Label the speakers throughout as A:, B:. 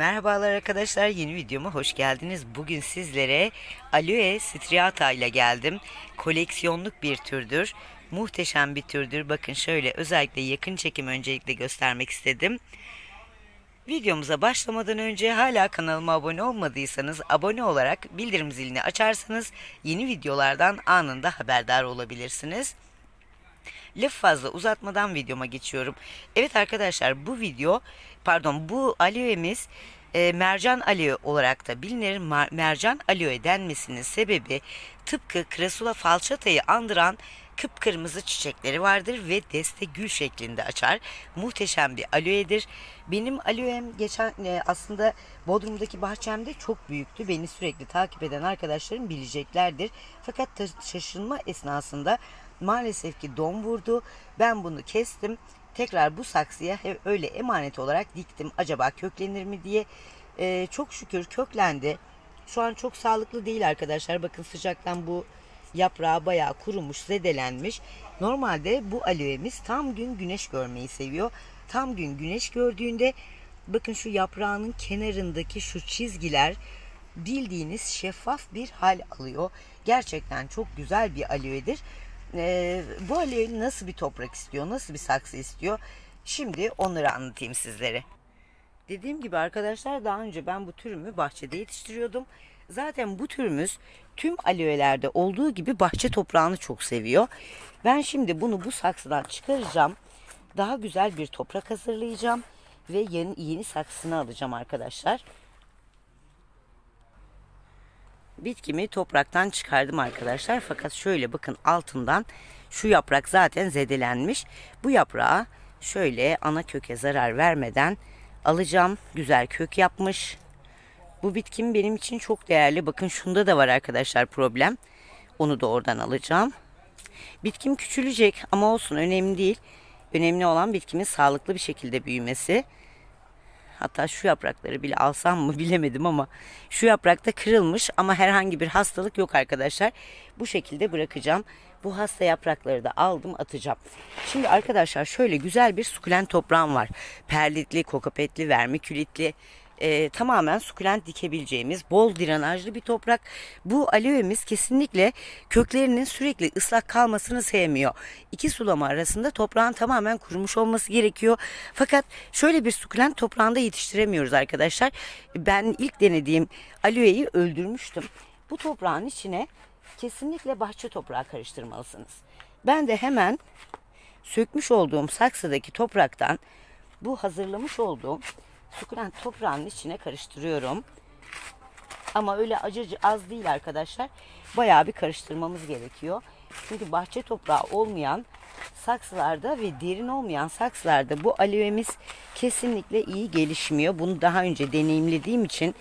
A: Merhabalar arkadaşlar yeni videoma hoş geldiniz. Bugün sizlere Aloe striata ile geldim. Koleksiyonluk bir türdür. Muhteşem bir türdür. Bakın şöyle özellikle yakın çekim öncelikle göstermek istedim. Videomuza başlamadan önce hala kanalıma abone olmadıysanız abone olarak bildirim zilini açarsanız yeni videolardan anında haberdar olabilirsiniz. Laf fazla uzatmadan videoma geçiyorum. Evet arkadaşlar bu video pardon bu aloe'miz e, mercan aloe olarak da bilinir. Mar- mercan aloe denmesinin sebebi tıpkı Crassula falçatayı andıran kıpkırmızı çiçekleri vardır ve deste gül şeklinde açar. Muhteşem bir aloe'dir. Benim aloe'm geçen e, aslında Bodrum'daki bahçemde çok büyüktü. Beni sürekli takip eden arkadaşlarım bileceklerdir. Fakat ta- şaşırma esnasında maalesef ki don vurdu. Ben bunu kestim. Tekrar bu saksıya öyle emanet olarak diktim. Acaba köklenir mi diye. Ee, çok şükür köklendi. Şu an çok sağlıklı değil arkadaşlar. Bakın sıcaktan bu yaprağı bayağı kurumuş, zedelenmiş. Normalde bu aloe'miz tam gün güneş görmeyi seviyor. Tam gün güneş gördüğünde bakın şu yaprağının kenarındaki şu çizgiler bildiğiniz şeffaf bir hal alıyor. Gerçekten çok güzel bir aloe'dir. Ee, bu aloe nasıl bir toprak istiyor, nasıl bir saksı istiyor? Şimdi onları anlatayım sizlere. Dediğim gibi arkadaşlar daha önce ben bu türümü bahçede yetiştiriyordum. Zaten bu türümüz tüm aloelerde olduğu gibi bahçe toprağını çok seviyor. Ben şimdi bunu bu saksıdan çıkaracağım. Daha güzel bir toprak hazırlayacağım ve yeni, yeni saksısını alacağım arkadaşlar. Bitkimi topraktan çıkardım arkadaşlar. Fakat şöyle bakın altından şu yaprak zaten zedelenmiş. Bu yaprağı şöyle ana köke zarar vermeden alacağım. Güzel kök yapmış. Bu bitkim benim için çok değerli. Bakın şunda da var arkadaşlar problem. Onu da oradan alacağım. Bitkim küçülecek ama olsun önemli değil. Önemli olan bitkimin sağlıklı bir şekilde büyümesi. Hatta şu yaprakları bile alsam mı bilemedim ama şu yaprakta kırılmış ama herhangi bir hastalık yok arkadaşlar. Bu şekilde bırakacağım. Bu hasta yaprakları da aldım atacağım. Şimdi arkadaşlar şöyle güzel bir sukulent toprağım var. Perlitli, kokopetli, vermikülitli e, tamamen sukulent dikebileceğimiz bol drenajlı bir toprak. Bu aloe'miz kesinlikle köklerinin sürekli ıslak kalmasını sevmiyor. İki sulama arasında toprağın tamamen kurumuş olması gerekiyor. Fakat şöyle bir sukulent toprağında yetiştiremiyoruz arkadaşlar. Ben ilk denediğim aloe'yi öldürmüştüm. Bu toprağın içine kesinlikle bahçe toprağı karıştırmalısınız. Ben de hemen sökmüş olduğum saksıdaki topraktan bu hazırlamış olduğum sukulent toprağın içine karıştırıyorum. Ama öyle acıcı az değil arkadaşlar. Bayağı bir karıştırmamız gerekiyor. Çünkü bahçe toprağı olmayan saksılarda ve derin olmayan saksılarda bu aloe'miz kesinlikle iyi gelişmiyor. Bunu daha önce deneyimlediğim için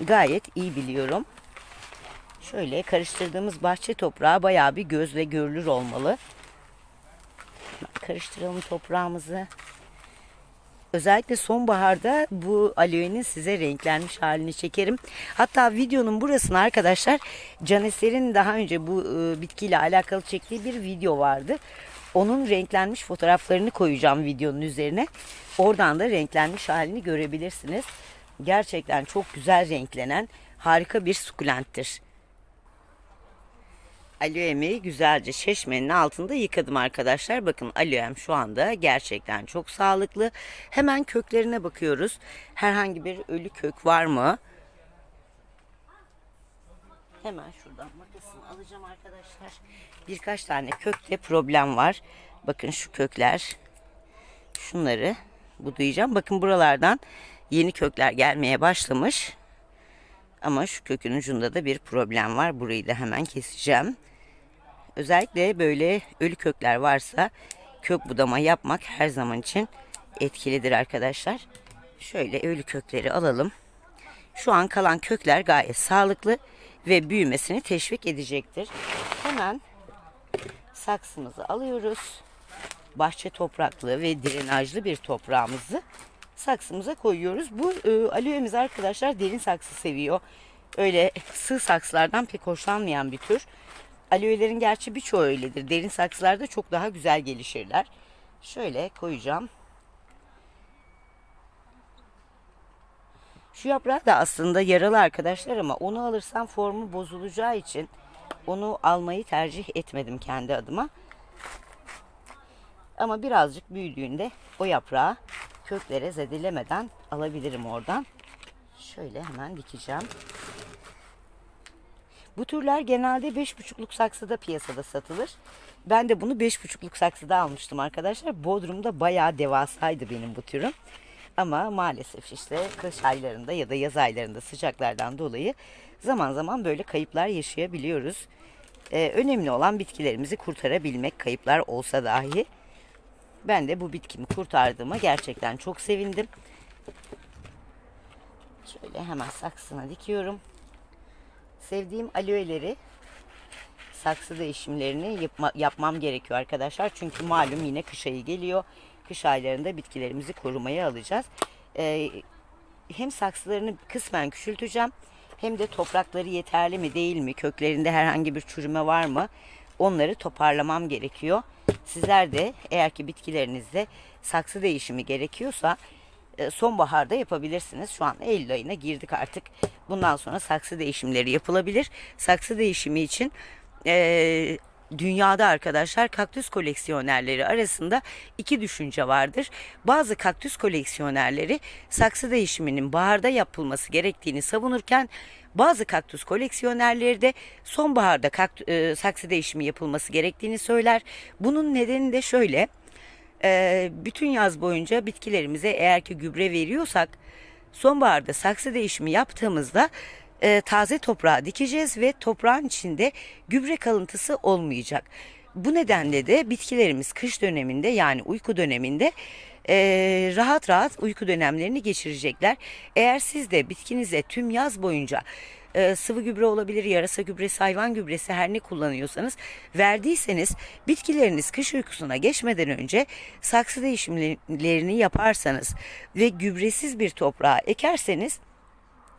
A: gayet iyi biliyorum. Şöyle karıştırdığımız bahçe toprağı bayağı bir gözle görülür olmalı. Karıştıralım toprağımızı. Özellikle sonbaharda bu aloe'nin size renklenmiş halini çekerim. Hatta videonun burasına arkadaşlar Caneser'in daha önce bu e, bitkiyle alakalı çektiği bir video vardı. Onun renklenmiş fotoğraflarını koyacağım videonun üzerine. Oradan da renklenmiş halini görebilirsiniz. Gerçekten çok güzel renklenen harika bir sukulenttir. Aloe'mi güzelce şeşmenin altında yıkadım arkadaşlar. Bakın aloe'm şu anda gerçekten çok sağlıklı. Hemen köklerine bakıyoruz. Herhangi bir ölü kök var mı? Hemen şuradan makasımı alacağım arkadaşlar. Birkaç tane kökte problem var. Bakın şu kökler. Şunları budayacağım. Bakın buralardan yeni kökler gelmeye başlamış. Ama şu kökün ucunda da bir problem var. Burayı da hemen keseceğim. Özellikle böyle ölü kökler varsa kök budama yapmak her zaman için etkilidir arkadaşlar. Şöyle ölü kökleri alalım. Şu an kalan kökler gayet sağlıklı ve büyümesini teşvik edecektir. Hemen saksımızı alıyoruz. Bahçe topraklı ve drenajlı bir toprağımızı saksımıza koyuyoruz. Bu e, aloe'miz arkadaşlar derin saksı seviyor. Öyle sığ saksılardan pek hoşlanmayan bir tür. Aloe'lerin gerçi birçoğu öyledir. Derin saksılarda çok daha güzel gelişirler. Şöyle koyacağım. Şu yaprağı da aslında yaralı arkadaşlar ama onu alırsam formu bozulacağı için onu almayı tercih etmedim kendi adıma. Ama birazcık büyüdüğünde o yaprağı köklere zedelemeden alabilirim oradan. Şöyle hemen dikeceğim. Bu türler genelde 5,5'luk saksıda piyasada satılır. Ben de bunu 5,5'luk saksıda almıştım arkadaşlar. Bodrum'da bayağı devasaydı benim bu türüm. Ama maalesef işte kış aylarında ya da yaz aylarında sıcaklardan dolayı zaman zaman böyle kayıplar yaşayabiliyoruz. Ee, önemli olan bitkilerimizi kurtarabilmek kayıplar olsa dahi. Ben de bu bitkimi kurtardığıma gerçekten çok sevindim. Şöyle hemen saksına dikiyorum. Sevdiğim aloeleri saksı değişimlerini yapma, yapmam gerekiyor arkadaşlar. Çünkü malum yine kış ayı geliyor. Kış aylarında bitkilerimizi korumaya alacağız. Ee, hem saksılarını kısmen küçülteceğim hem de toprakları yeterli mi değil mi, köklerinde herhangi bir çürüme var mı onları toparlamam gerekiyor. Sizler de eğer ki bitkilerinizde saksı değişimi gerekiyorsa e, sonbaharda yapabilirsiniz. Şu an Eylül ayına girdik artık. Bundan sonra saksı değişimleri yapılabilir. Saksı değişimi için e, dünyada arkadaşlar kaktüs koleksiyonerleri arasında iki düşünce vardır. Bazı kaktüs koleksiyonerleri saksı değişiminin baharda yapılması gerektiğini savunurken bazı kaktüs koleksiyonerleri de sonbaharda kaktü, e, saksı değişimi yapılması gerektiğini söyler. Bunun nedeni de şöyle. E, bütün yaz boyunca bitkilerimize eğer ki gübre veriyorsak sonbaharda saksı değişimi yaptığımızda e, taze toprağa dikeceğiz ve toprağın içinde gübre kalıntısı olmayacak. Bu nedenle de bitkilerimiz kış döneminde yani uyku döneminde e, rahat rahat uyku dönemlerini geçirecekler. Eğer siz de bitkinize tüm yaz boyunca e, sıvı gübre olabilir, yarasa gübresi, hayvan gübresi her ne kullanıyorsanız verdiyseniz bitkileriniz kış uykusuna geçmeden önce saksı değişimlerini yaparsanız ve gübresiz bir toprağa ekerseniz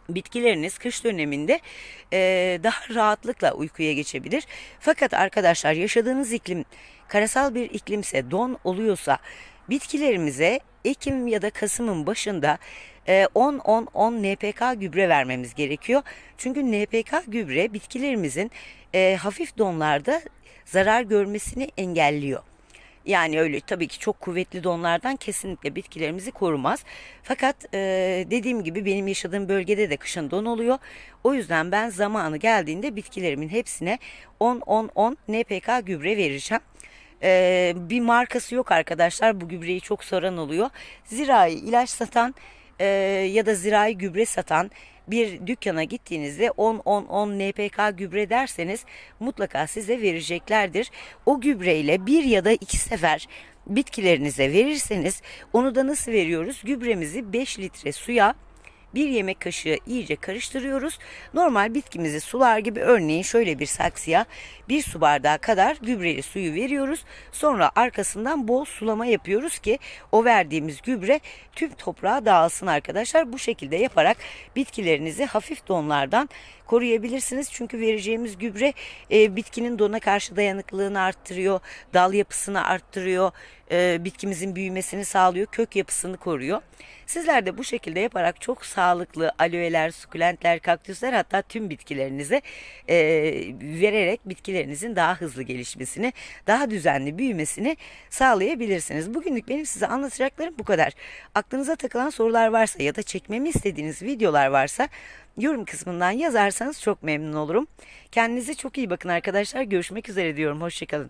A: bitkileriniz kış döneminde e, daha rahatlıkla uykuya geçebilir. Fakat arkadaşlar yaşadığınız iklim karasal bir iklimse don oluyorsa bitkilerimize Ekim ya da Kasım'ın başında 10-10-10 NPK gübre vermemiz gerekiyor. Çünkü NPK gübre bitkilerimizin e, hafif donlarda zarar görmesini engelliyor. Yani öyle tabii ki çok kuvvetli donlardan kesinlikle bitkilerimizi korumaz. Fakat e, dediğim gibi benim yaşadığım bölgede de kışın don oluyor. O yüzden ben zamanı geldiğinde bitkilerimin hepsine 10-10-10 NPK gübre vereceğim. Ee, bir markası yok arkadaşlar. Bu gübreyi çok soran oluyor. Zirai ilaç satan e, ya da zirai gübre satan bir dükkana gittiğinizde 10-10-10 NPK gübre derseniz mutlaka size vereceklerdir. O gübreyle bir ya da iki sefer bitkilerinize verirseniz onu da nasıl veriyoruz? Gübremizi 5 litre suya bir yemek kaşığı iyice karıştırıyoruz. Normal bitkimizi sular gibi örneğin şöyle bir saksıya bir su bardağı kadar gübreli suyu veriyoruz. Sonra arkasından bol sulama yapıyoruz ki o verdiğimiz gübre tüm toprağa dağılsın arkadaşlar. Bu şekilde yaparak bitkilerinizi hafif donlardan koruyabilirsiniz. Çünkü vereceğimiz gübre e, bitkinin dona karşı dayanıklılığını arttırıyor, dal yapısını arttırıyor, e, bitkimizin büyümesini sağlıyor, kök yapısını koruyor. Sizler de bu şekilde yaparak çok sağlıklı aloeler, sukulentler, kaktüsler hatta tüm bitkilerinize e, vererek bitkilerinizin daha hızlı gelişmesini, daha düzenli büyümesini sağlayabilirsiniz. Bugünlük benim size anlatacaklarım bu kadar. Aklınıza takılan sorular varsa ya da çekmemi istediğiniz videolar varsa yorum kısmından yazarsanız çok memnun olurum. Kendinize çok iyi bakın arkadaşlar. Görüşmek üzere diyorum. Hoşçakalın.